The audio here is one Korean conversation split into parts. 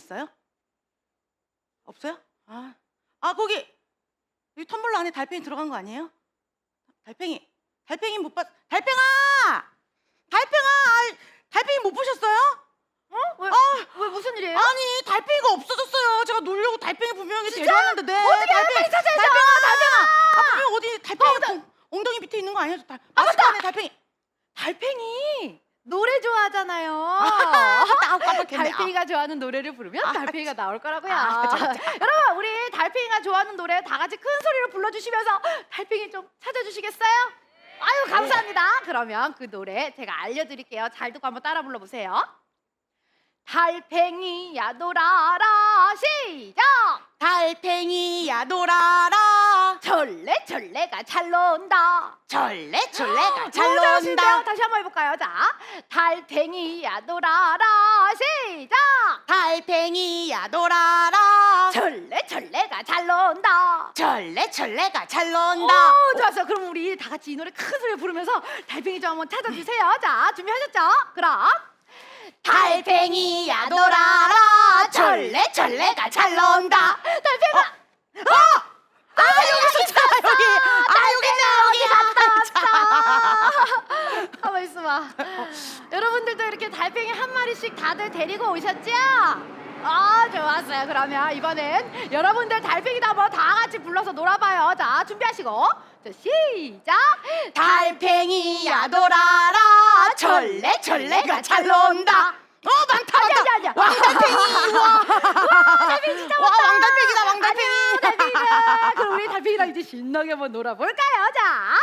있어요? 없어요? 아, 아 거기 여기 텀블러 안에 달팽이 들어간 거 아니에요? 달팽이, 달팽이 못 봤. 달팽아, 달팽아, 아, 달팽이 못 보셨어요? 어? 왜, 아, 왜 무슨 일이에요? 아니 달팽이가 없어졌어요. 제가 놀려고 달팽이 분명히 진짜? 데려왔는데. 네, 어떻게 달팽이 찾아야죠. 달팽아, 달팽아. 아 분명 어디 달팽이 엉- 엉덩이 밑에 있는 거 아니에요? 달, 마스크 안에 달팽이. 달팽이 노래 좋아하잖아요. 아, 깜빡했네. 달팽이가 좋아하는 노래를 부르면 아, 달팽이가 나올 거라고요. 아, 자, 여러분 우리 달팽이가 좋아하는 노래 다 같이 큰 소리로 불러주시면서 달팽이 좀 찾아주시겠어요? 아유 감사합니다. 그러면 그 노래 제가 알려드릴게요. 잘 듣고 한번 따라 불러보세요. 달팽이야 놀아라 시작. 달팽이야 놀아라. 절레 절레가 잘 논다. 절레 절레가 잘 너무 잘하시는데요? 논다. 다시 한번 해볼까요? 자, 달팽이야 놀아라 시작. 달팽이야 놀아라. 절레 절레가 잘 논다. 절레 절레가 잘 논다. 오, 좋았어. 그럼 우리 다 같이 이 노래 큰 소리로 부르면서 달팽이 좀 한번 찾아주세요. 자, 준비하셨죠? 그럼 달팽이야 놀아라. 절레 절레가 잘 논다. 달팽아 아 여기 있었잖아 여기. 아 여기 여기. 가만 있어봐. 여러분들도 이렇게 달팽이 한 마리씩 다들 데리고 오셨죠? 아 좋았어요. 그러면 이번엔 여러분들 달팽이도 한번 다 같이 불러서 놀아봐요. 자 준비하시고 자 시작. 달팽이야 놀아라. 절레 절레가 잘 논다. 어 많다 아니야, 많다. 아니야, 아니야. 왕달팽이 와. 달팽이 진짜 와 많다. 왕달팽이다 왕달팽이. 달팽이다. 그럼 우리 달팽이랑 이제 신나게 한번 놀아볼까요? 자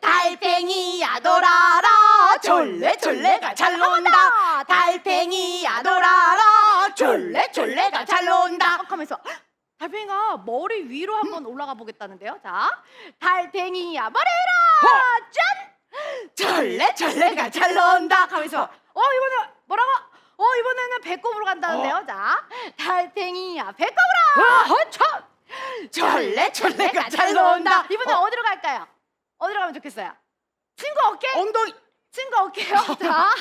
달팽이야 놀아라 졸래 졸래가 잘 논다 달팽이야 놀아라 졸래 졸래가 잘 논다 하면서 달팽이가 머리 위로 한번 올라가 보겠다는데요. 자 달팽이야 머리 위로 짠. 졸래 졸래가 잘 논다 하면서 어 이번에 뭐라고? 어 이번에는 배꼽으로 간다는데요. 자 달팽이야 배꼽으로. 허천. 졸래 졸래가 잘 논다 이번에 어. 디로 갈까요? 어디로 가면 좋겠어요? 친구 어깨? 엉덩이 친구 어깨요. 자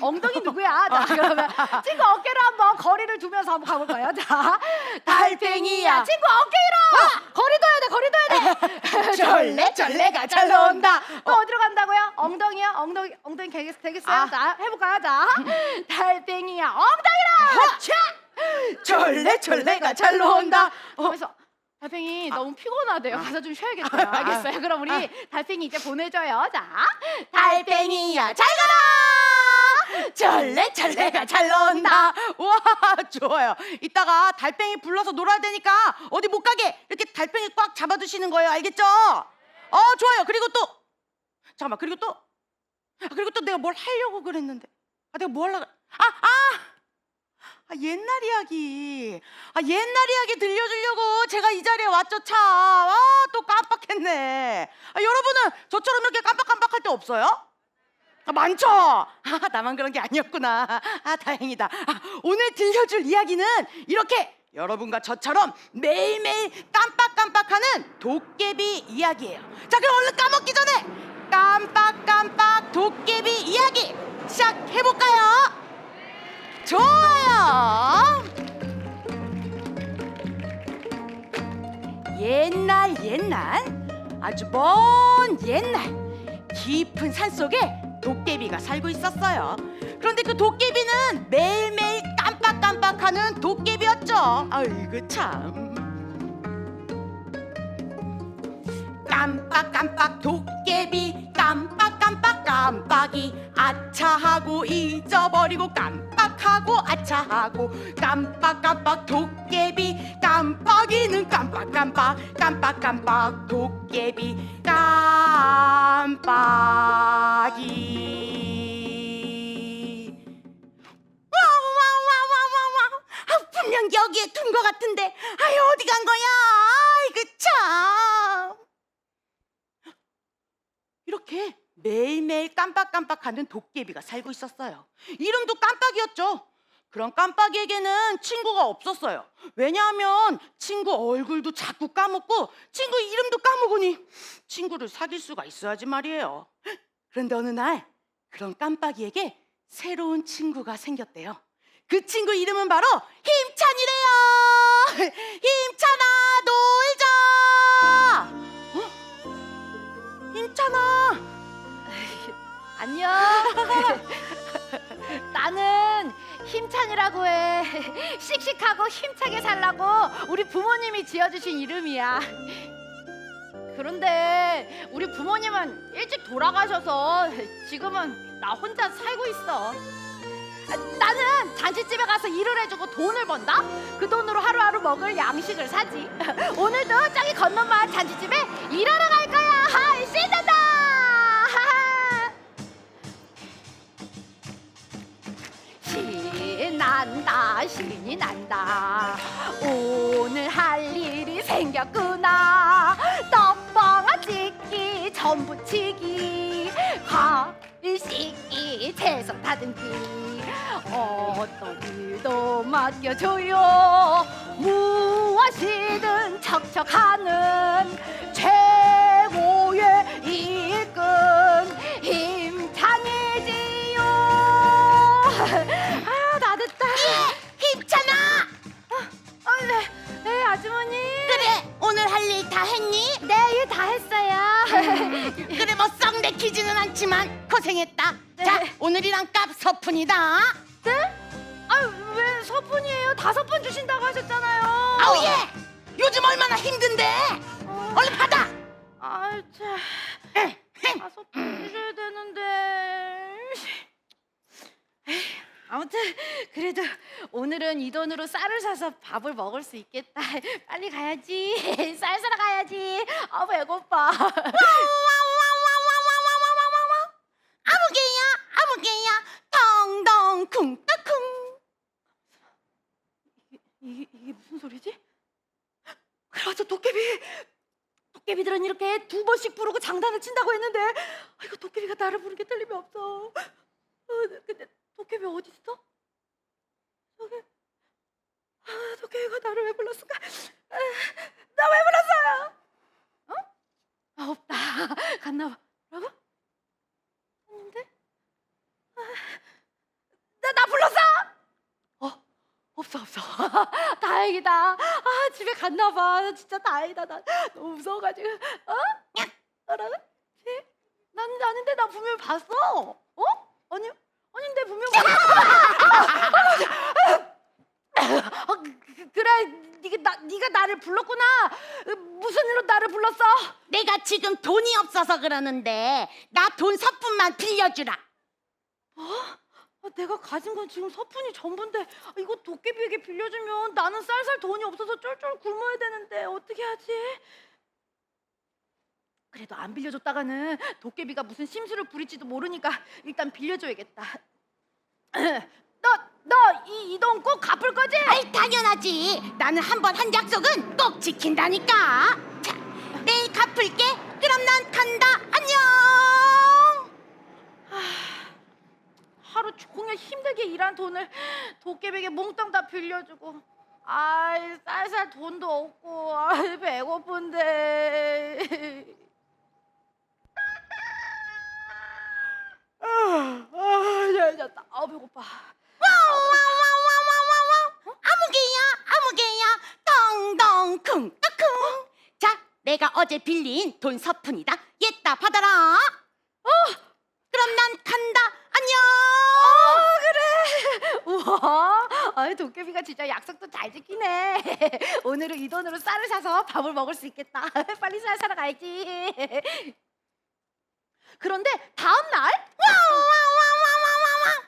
엉덩이 누구야? 자 그러면 친구 어깨로 한번 거리를 두면서 한번 가볼까요? 자 달팽이야 친구 어깨 위로. 거리 둬야 돼. 거리 둬야 돼. 졸래 졸래가 잘 논다 또 어 디로 간다고요? 엉덩이요? 엉덩이 엉덩이 되겠, 되겠어요? 아. 자 해볼까요? 자 달팽이야 엉덩이로 차 졸래 졸래가 잘 논다 그래서 달팽이 너무 피곤하대요. 가서 좀 쉬어야겠어요. 알겠어요. 그럼 우리 달팽이 이제 보내줘요. 자 달팽이야 잘 가라! 절레 절레가 잘 논다. 와 좋아요. 이따가 달팽이 불러서 놀아야 되니까 어디 못 가게 이렇게 달팽이 꽉 잡아두시는 거예요. 알겠죠? 어 좋아요. 그리고 또 잠깐만. 그리고 또 아, 그리고 또 내가 뭘 하려고 그랬는데. 아 내가 뭐 하려고 아아 아, 옛날 이야기 아 옛날 이야기 들려주려고 제가 이 자리에 왔죠 참아또 깜빡했네 아, 여러분은 저처럼 이렇게 깜빡깜빡할 때 없어요? 아, 많죠? 아, 나만 그런 게 아니었구나. 아, 다행이다. 아, 오늘 들려줄 이야기는 이렇게 여러분과 저처럼 매일매일 깜빡깜빡하는 도깨비 이야기예요. 자, 그럼 얼른 까먹기 전에 깜빡깜빡 도깨비 이야기 시작해볼까요? 좋아요. 옛날 옛날 아주 먼 옛날 깊은 산 속에 도깨비가 살고 있었어요. 그런데 그 도깨비는 매일매일 깜빡깜빡하는 도깨비였죠. 아이고 참. 깜빡깜빡 도깨비 깜빡이 아차하고 잊어버리고 깜빡하고 아차하고 깜빡깜빡 도깨비 깜빡이는 깜빡깜빡 깜빡깜빡 도깨비 깜빡이. 와와와와와와. 아, 분명 여기에 둔 것 같은데. 아이 어디 간 거야? 아이고 참. 이렇게 매일매일 깜빡깜빡하는 도깨비가 살고 있었어요. 이름도 깜빡이었죠. 그런 깜빡이에게는 친구가 없었어요. 왜냐하면 친구 얼굴도 자꾸 까먹고 친구 이름도 까먹으니 친구를 사귈 수가 있어야지 말이에요. 그런데 어느 날 그런 깜빡이에게 새로운 친구가 생겼대요. 그 친구 이름은 바로 힘찬이래요. 힘찬아 놀자. 어? 힘찬아. 안녕. 나는 힘찬이라고 해. 씩씩하고 힘차게 살라고 우리 부모님이 지어주신 이름이야. 그런데 우리 부모님은 일찍 돌아가셔서 지금은 나 혼자 살고 있어. 아, 나는 잔치집에 가서 일을 해주고 돈을 번다. 그 돈으로 하루하루 먹을 양식을 사지. 오늘도 저기 건너마을 잔치집에 일하러 갈 거야. 하, 신난다. 난다 신이 난다. 오늘 할 일이 생겼구나. 떡방아 찍기 전부치기. 과일 씻기 채소 다듬기. 어떤 일도 맡겨줘요. 무엇이든 척척하는 최 네, 네, 아주머니. 그래 오늘 할 일 다 했니? 네, 일 다 했어요. 그래 뭐 썩 내키지는 않지만 고생했다. 네. 자 오늘이랑 값 서푼이다. 네? 아, 왜 서푼이에요? 다섯 번 주신다고 하셨잖아요. 아우 예. 요즘 얼마나 힘든데. 어, 얼른 받아. 아, 참. 다섯 번 주셔야 되는데. 아무튼 그래도 오늘은 이 돈으로 쌀을 사서 밥을 먹을 수 있겠다. 빨리 가야지. 쌀 사러 가야지. 아 배고파. 아무개야 아무개야 덩덩 쿵따쿵 이게, 이게 무슨 소리지? 그래서 도깨비 도깨비들은 이렇게 두 번씩 부르고 장단을 친다고 했는데 아, 이거 도깨비가 나를 부른 게 틀림이 없어. 어, 근데 도깨비 어디 있어? 저기 아, 도깨비가 나를 왜 불렀을까? 나 왜 불렀어요? 어? 아, 없다. 갔나 봐. 뭐라고? 했는데? 아, 나, 나 불렀어! 어? 없어 없어 다행이다 아 집에 갔나 봐 진짜 다행이다 나 너무 무서워가지고 어? 뭐라고? 쟤? 난 아닌데 나 분명 봤어 어? 아니 아닌데 분명 어, 그, 그, 그래 네가 나 네가 나를 불렀구나. 으, 무슨 일로 나를 불렀어? 내가 지금 돈이 없어서 그러는데 나 돈 서푼만 빌려주라. 아, 내가 가진 건 지금 서푼이 전부인데 아, 이거 도깨비에게 빌려주면 나는 쌀쌀 돈이 없어서 쫄쫄 굶어야 되는데 어떻게 하지? 그래도 안 빌려줬다가는 도깨비가 무슨 심술을 부릴지도 모르니까 일단 빌려줘야겠다. 너너이 이돈 꼭 갚을 거지? 아이 당연하지. 나는 한 번 한 약속은 꼭 지킨다니까. 자 내일 갚을게. 그럼 난 간다. 안녕! 하루 종일 힘들게 일한 돈을 도깨비에게 몽땅 다 빌려주고 아이 쌀쌀 돈도 없고 아이 배고픈데 아, 아, 잘잤다. 아 배고파. 와와와와와와와 아무개야 아무개야 덩덩 쿵따쿵 자 내가 어제 빌린 돈 서푼이다 얘따 받아라 어 그럼 난 간다 안녕 아 그래. 우와. 아 도깨비가 진짜 약속도 잘 지키네. 오늘은 이 돈으로 쌀을 사서 밥을 먹을 수 있겠다. 빨리 쌀 사러 가야지. 그런데 다음 날 와와와와와와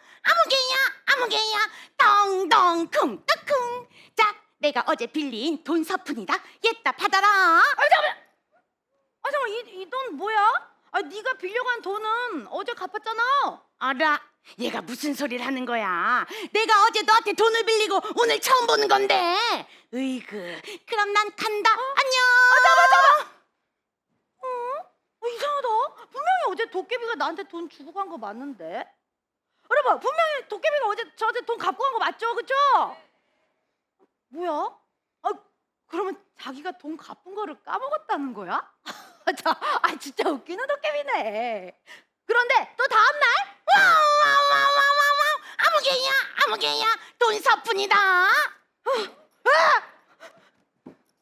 아무개야 덩덩 쿵따쿵 자 내가 어제 빌린 돈 서푼이다 얘따 받아라 아 잠깐. 아 잠깐 이이 돈 뭐야? 아 네가 빌려간 돈은 어제 갚았잖아. 알아 얘가 무슨 소리를 하는 거야 내가 어제 너한테 돈을 빌리고 오늘 처음 보는 건데 으이그 그럼 난 간다 안녕 잠깐 잠깐. 어? 어, 이상하다. 분명히 어제 도깨비가 나한테 돈 주고 간 거 맞는데. 여러분 분명히 도깨비가 어제 저한테 돈 갚고 간 거 맞죠, 그죠? 뭐야? 아 그러면 자기가 돈 갚은 거를 까먹었다는 거야? 자, 아 진짜 웃기는 도깨비네. 그런데 또 다음 날 와와와와와와 아무개야 돈 사뿐이다.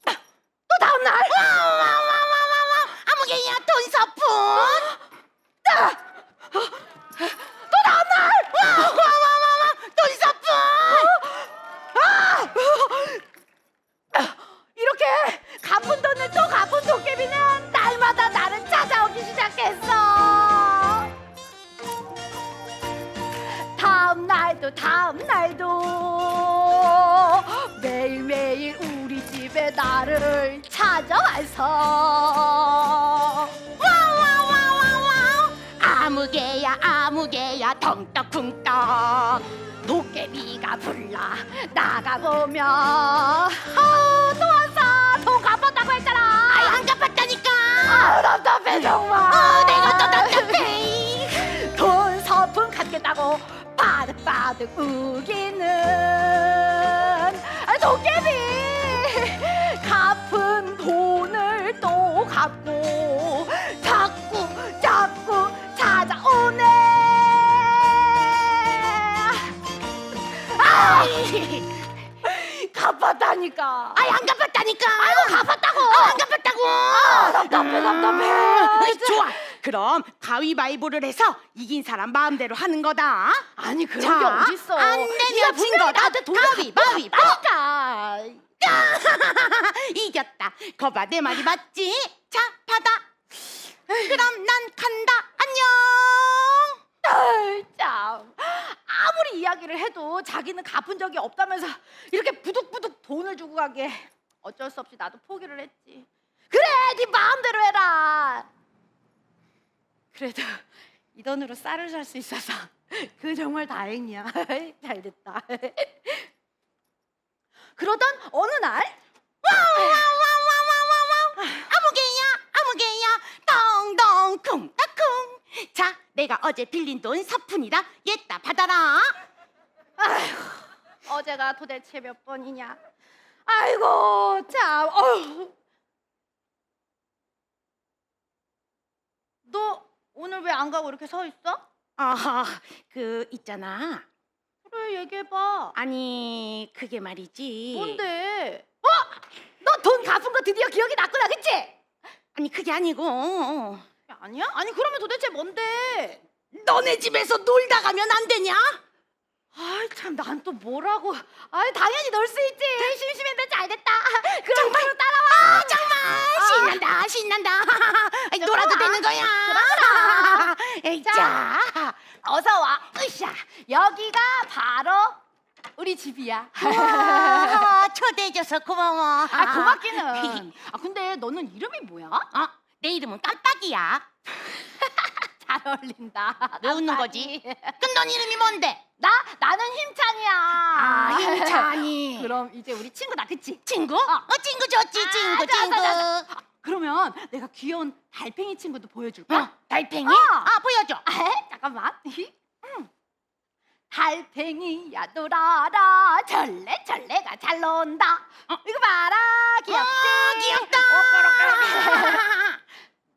또 다음 날. 와와와와와와 아무개야 돈 사뿐. 답답해 정말. 어, 내가 또 답답해. 돈 서푼 갚겠다고 바득바득 우기는 아, 도깨비. 갚은 돈을 또 갚고 자꾸 자꾸 찾아오네. 아이 갚았다니까. 아이 안 갚았다니까. 아이고, 갚았다고. 아, 안 갚았다고. 아, 답답해, 답답해. 음, 좋아. 그럼 가위바위보를 해서 이긴 사람 마음대로 하는 거다. 아니 그런 자, 게 어딨어. 안 되면 진 거다. 나한테 가위바위보. 갚았다니까 이겼다. 거봐 내 말이 맞지? 자 받아. 그럼 난 간다. 안녕 아이, 참. 아무리 이야기를 해도 자기는 갚은 적이 없다면서 이렇게 부득부득 돈을 주고 가게 어쩔 수 없이 나도 포기를 했지. 그래 네 마음대로 해라. 그래도 이 돈으로 쌀을 살 수 있어서 그 정말 다행이야. 잘 됐다. 그러던 어느 날 와와와와와와 아무개야 아무개야 덩덩 쿵따쿵 자 내가 어제 빌린 돈 사푼이다 얘따 받아라 어제가 도대체 몇 번이냐? 아이고 참. 어휴. 너 오늘 왜 안 가고 이렇게 서 있어? 아 그 있잖아 그래 얘기해봐. 아니 그게 말이지 뭔데? 어? 너 돈 갚은 거 드디어 기억이 났구나, 그치? 아니 그게 아니고 아니야? 아니 그러면 도대체 뭔데? 너네 집에서 놀다 가면 안 되냐? 아이 참 난 또 뭐라고? 아이 당연히 놀 수 있지. 심심했는데 잘 됐다. 그럼 정말 따라와. 아 정말 신난다 신난다 아이, 놀아도. 되는 거야 그럼, 에이, 자. 자 어서 와. 으쌰. 여기가 바로 우리 집이야. 와, 초대해줘서 고마워 아 고맙기는. 아 근데 너는 이름이 뭐야? 어, 내 이름은 깜빡이야 잘 어울린다. 왜 웃는 거지? 그럼 넌 이름이 뭔데? 나 나는 힘찬이야. 아 힘찬이 그럼 이제 우리 친구다, 그치? 친구? 어, 친구 좋지 아, 친구 좋아, 친구 좋아, 그러면 내가 귀여운 달팽이 친구도 보여줄까? 어, 달팽이? 어. 아 보여줘 에? 잠깐만. 음. 달팽이야 놀아라 절레 절레가 잘 논다 어, 이거 봐라 귀엽지? 어, 귀엽다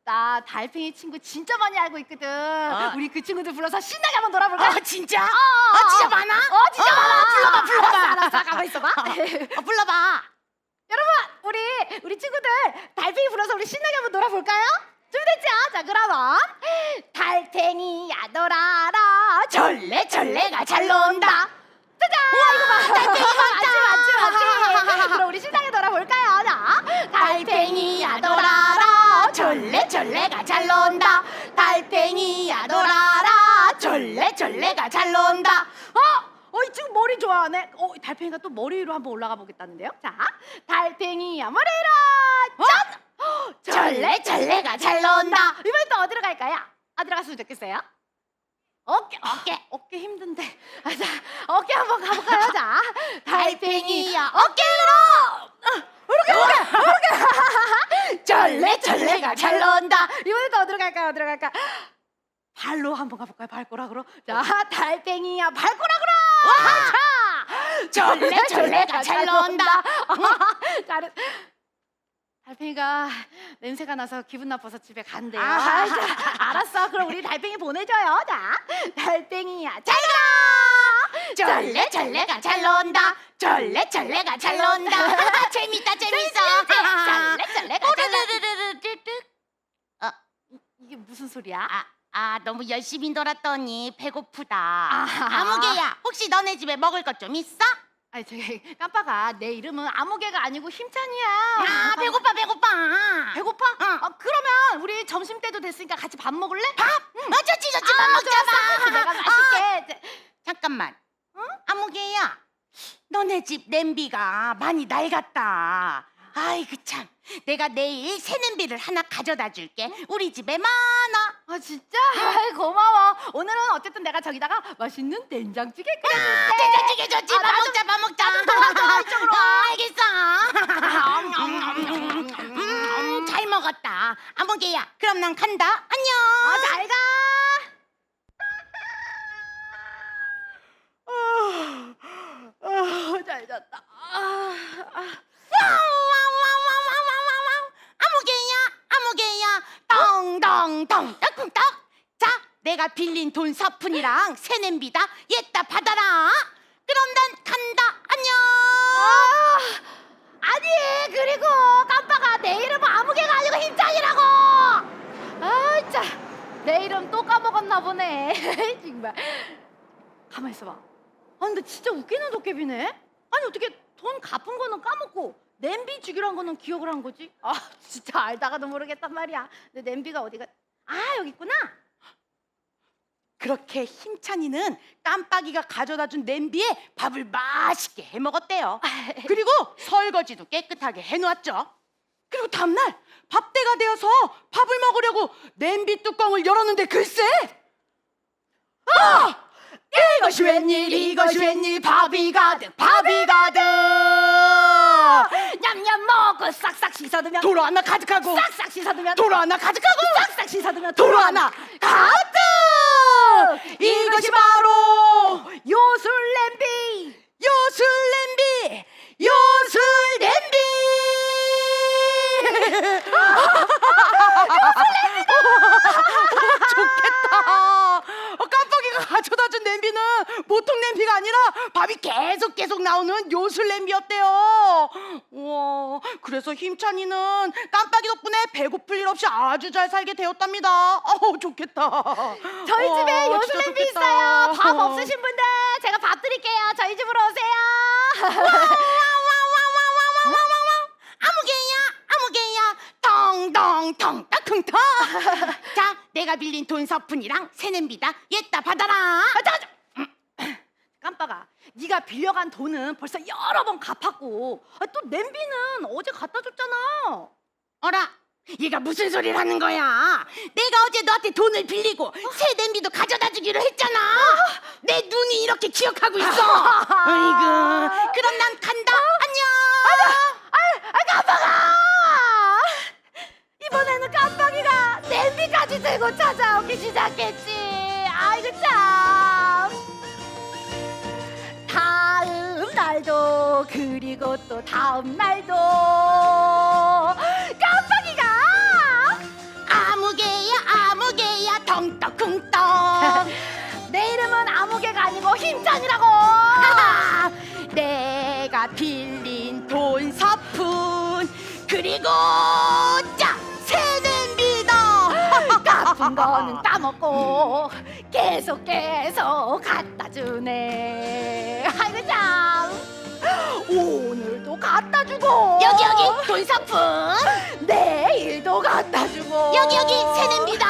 나 달팽이 친구 진짜 많이 알고 있거든 어. 우리 그 친구들 불러서 신나게 한번 놀아볼까? 아 진짜? 어, 아 진짜 많아? 어 진짜 어, 많아 불러봐 불러봐 알았어 가만 있어봐 어, 불러봐 여러분 우리 우리 친구들 달팽이 불러서 우리 신나게 한번 놀아볼까요? 준비됐죠? 자 그러면 달팽이야 놀아라 절레 절레가 잘 논다 짜잔 잘 논다 달팽이야 놀아라 절레 절레가 잘 논다 어? 어, 이 친구 머리 좋아하네. 어, 달팽이가 또 머리 위로 한번 올라가 보겠다는데요. 자, 달팽이야 머리 위로 짠! 어? 절레 절레가 잘 논다. 이번엔 또 어디로 갈까요? 어디로 갔으면 좋겠어요? 어깨, 어깨, 어깨 힘든데. 아, 자, 어깨 한번 가볼까요? 자, 달팽이야 어깨로. 이렇게. 절레 절레가 잘 논다. 이번엔 또 어디로 갈까요? 어디로 갈까? 발로 한번 가볼까요? 발꼬락으로. 자, 달팽이야 발꼬락으로. 자, 절레 절레가 잘 논다. 잘했. 달팽이가 냄새가 나서 기분 나빠서 집에 간대요. 아. 아, 자, 알았어. 그럼 우리 달팽이 보내줘요. 자, 달팽이야 잘 가. 절레 절레가 잘 논다 절레 절레가 잘 논다 재밌다 재밌어 절레 절레가 잘 논다. 오르르르르르르. 이게 무슨 소리야? 아, 아 너무 열심히 놀았더니 배고프다 아하. 아무개야 혹시 너네 집에 먹을 것 좀 있어? 아니 저기 깜빡아 내 이름은 아무개가 아니고 힘찬이야. 아 배고파 배고파 배고파? 응. 어, 그러면 우리 점심 때도 됐으니까 같이 밥 먹을래? 밥? 어 좋지 좋지 밥 아, 먹자 좋았어. 밥 내가 아, 맛있게. 잠깐만 아무개야 너네 집 냄비가 많이 낡았다 아이고 참 내가 내일 새 냄비를 하나 가져다 줄게 우리 집에 많아 아 진짜? 아이, 고마워. 오늘은 어쨌든 내가 저기다가 맛있는 된장찌개 끓여줄게. 아, 된장찌개 좋지 아, 밥 나 좀- 먹자 밥 먹자 도와줘, 이쪽으로 와. 아, 알겠어 음, 잘 먹었다 아무개야 그럼 난 간다 안녕 돈 서푼이랑 새 냄비다. 얘따 받아라. 그럼 난 간다. 안녕. 아, 아니 그리고 깜빡아. 내 이름은 아무개가 아니고 힘찬이라고. 아 진짜. 내 이름 또 까먹었나 보네. 정말. 가만 있어봐. 아 근데 진짜 웃기는 도깨비네. 아니 어떻게 돈 갚은 거는 까먹고 냄비 주기로 한 거는 기억을 한 거지? 아 진짜 알다가도 모르겠단 말이야. 근데 냄비가 어디가? 아 여기 있구나 그렇게 힘찬이는 깜빡이가 가져다 준 냄비에 밥을 맛있게 해 먹었대요. 그리고 설거지도 깨끗하게 해 놓았죠. 그리고 다음날 밥때가 되어서 밥을 먹으려고 냄비 뚜껑을 열었는데 글쎄! 아! 이것이 웬일 이것이 웬일 밥이 가득 밥이 가득! 냠냠 먹고 싹싹 씻어두면 도로 하나 가득하고 싹싹 씻어두면 도로 하나 가득하고 싹싹 씻어두면 도로 하나 가득 그래서 힘찬이는 깜빡이 덕분에 배고플 일 없이 아주 잘 살게 되었답니다 어우 좋겠다 저희 와, 집에 요술 진짜 냄비 좋겠다. 있어요. 밥 없으신 분들 제가 밥 드릴게요. 저희 집으로 오세요. 아무개야 아무개야 덩덩덩 따쿵덩 자 내가 빌린 돈 서푼이랑 새 냄비다 얘따 받아라 아, 잠깐. 깜빡아. 네가 빌려간 돈은 벌써 여러 번 갚았고 아, 또 냄비는 어제 갖다 줬잖아. 어라 얘가 무슨 소리를 하는 거야 내가 어제 너한테 돈을 빌리고 새 냄비도 가져다 주기로 했잖아 내 눈이 이렇게 기억하고 있어 아이고 그럼 난 간다 안녕 아, 깜빡아! 이번에는 깜빡이가 냄비까지 들고 찾아오기 시작했지. 또 다음 날도 깜빡이가 아무개야 아무개야 덩떡쿵떡 내 이름은 아무개가 아니고 힘찬이라고. 하하, 내가 빌린 돈 서푼 그리고 짜새 냄비다 갚은 거는 까먹고 계속 계속 갖다 주네. 아이고 참. 오늘도 갖다 주고. 여기 여기 돈 서푼 내일도 갖다 주고. 여기 여기 새 냄비다